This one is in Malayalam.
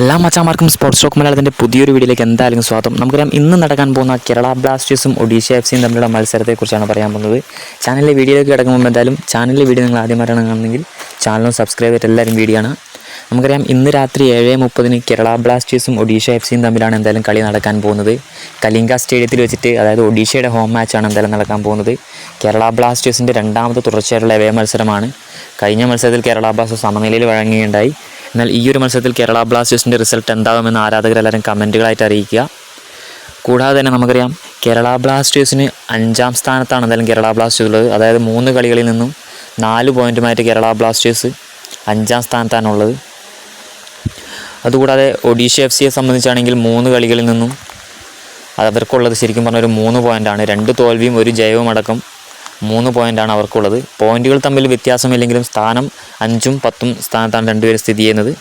എല്ലാ മച്ചാമാർക്കും സ്പോർട്സ് ടോക്ക് മലയാളത്തിന്റെ പുതിയൊരു വീഡിയോയിലേക്ക് എന്തായാലും സ്വാഗതം. നമുക്കറിയാം ഇന്ന് നടക്കാൻ പോകുന്ന കേരള ബ്ലാസ്റ്റേഴ്സും ഒഡീഷ എഫ് സിയും തമ്മിലുള്ള മത്സരത്തെക്കുറിച്ചാണ് പറയാൻ പോകുന്നത്. ചാനലിലെ വീഡിയോയിലേക്ക് കിടക്കുമ്പോൾ എന്തായാലും ചാനലിലെ വീഡിയോ നിങ്ങൾ ആദ്യമായിട്ടാണ് കാണുന്നതെങ്കിൽ ചാനലും സബ്സ്ക്രൈബ് ചെയ്തിട്ട് എല്ലാവരും വീഡിയോ ആണ് നമുക്കറിയാം ഇന്ന് രാത്രി ഏഴ് മുപ്പതിന് കേരള ബ്ലാസ്റ്റേഴ്സും ഒഡീഷ എഫ് സിയും തമ്മിലാണ് എന്തായാലും കളി നടക്കാൻ പോകുന്നത്. കലിംഗ സ്റ്റേഡിയത്തിൽ വെച്ചിട്ട് അതായത് ഒഡീഷയുടെ ഹോം മാച്ചാണ് എന്തായാലും നടക്കാൻ പോകുന്നത്. കേരള ബ്ലാസ്റ്റേഴ്സിന്റെ രണ്ടാമത്തെ തുടർച്ചയായിട്ടുള്ള എവേ മത്സരമാണ്. കഴിഞ്ഞ മത്സരത്തിൽ കേരള ബ്ലാസ്റ്റേഴ്സ് സമനിലയിൽ വഴങ്ങുകയുണ്ടായി. എന്നാൽ ഈ ഒരു മത്സരത്തിൽ കേരള ബ്ലാസ്റ്റേഴ്സിന്റെ റിസൾട്ട് എന്താകുമെന്ന് ആരാധകരെല്ലാവരും കമന്റുകളായിട്ട് അറിയിക്കുക. കൂടാതെ തന്നെ നമുക്കറിയാം കേരള ബ്ലാസ്റ്റേഴ്സിന് അഞ്ചാം സ്ഥാനത്താണ് എന്തായാലും കേരള ബ്ലാസ്റ്റേഴ്സ് ഉള്ളത്. അതായത് മൂന്ന് കളികളിൽ നിന്നും നാല് പോയിന്റുമായിട്ട് കേരള ബ്ലാസ്റ്റേഴ്സ് അഞ്ചാം സ്ഥാനത്താണുള്ളത് അതുകൂടാതെ ഒഡീഷ എഫ് സിയെ സംബന്ധിച്ചാണെങ്കിൽ മൂന്ന് കളികളിൽ നിന്നും അവർക്കുള്ളത് ശരിക്കും പറഞ്ഞാൽ ഒരു മൂന്ന് പോയിന്റാണ് രണ്ട് തോൽവിയും ഒരു ജയവും അടക്കം മൂന്ന് പോയിന്റാണ് അവർക്കുള്ളത്. പോയിന്റുകൾ തമ്മിൽ വ്യത്യാസമില്ലെങ്കിലും സ്ഥാനം അഞ്ചും പത്തും സ്ഥാനത്താണ് രണ്ടുപേരും സ്ഥിതി ചെയ്യുന്നത്.